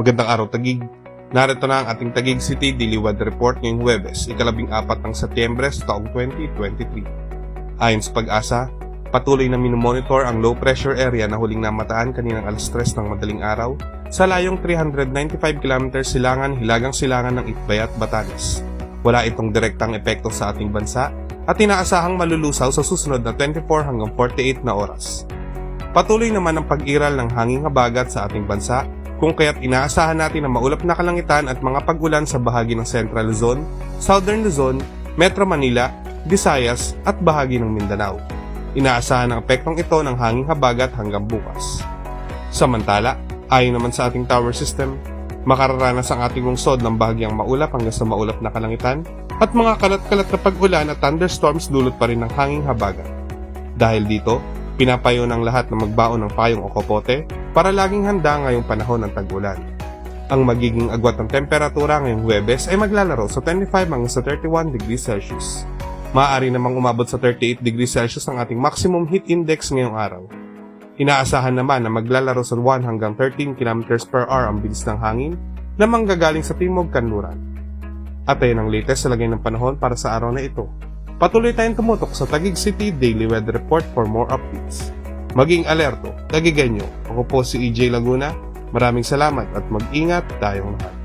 Magandang araw Tagig. Narito na ang ating Tagig City Weather Report ngayong Huwebes, ikalabing apat ng Setyembre sa taong 2023. Ayon sa pag-asa, patuloy na minomonitor ang low pressure area na huling namataan kaninang alas 3 ng madaling araw sa layong 395 km silangan hilagang silangan ng Itbayat, Batanes. Wala itong direktang epekto sa ating bansa at inaasahang malulusaw sa susunod na 24 hanggang 48 na oras. Patuloy naman ang pag-iral ng hanging habagat sa ating bansa kung kaya't inaasahan natin na maulap na kalangitan at mga pag-ulan sa bahagi ng Central Luzon, Southern Luzon, Metro Manila, Visayas at bahagi ng Mindanao. Inaasahan ang epektong ito ng hanging habagat hanggang bukas. Samantala, ayon naman sa ating tower system, makararanas ang ating lungsod ng bahagyang maulap hanggang sa maulap na kalangitan at mga kalat-kalat na pag-ulan at thunderstorms dulot pa rin ng hanging habagat. Dahil dito, pinapayo ng lahat na magbaon ng payong o kapote para laging handa ngayong panahon ng tag-ulan. Ang magiging agwat ng temperatura ngayong Huwebes ay maglalaro sa 25 hanggang sa 31 degrees Celsius. Maaari namang umabot sa 38 degrees Celsius ang ating maximum heat index ngayong araw. Inaasahan naman na maglalaro sa 1 hanggang 13 km per hour ang bilis ng hangin na manggagaling sa timog kanluran. At ayan ang latest sa lagay ng panahon para sa araw na ito. Patuloy tayong tumutok sa Taguig City Daily Weather Report for more updates. Maging alerto, tagiganyo. Ako po si EJ Laguna. Maraming salamat at mag-ingat tayong lahat.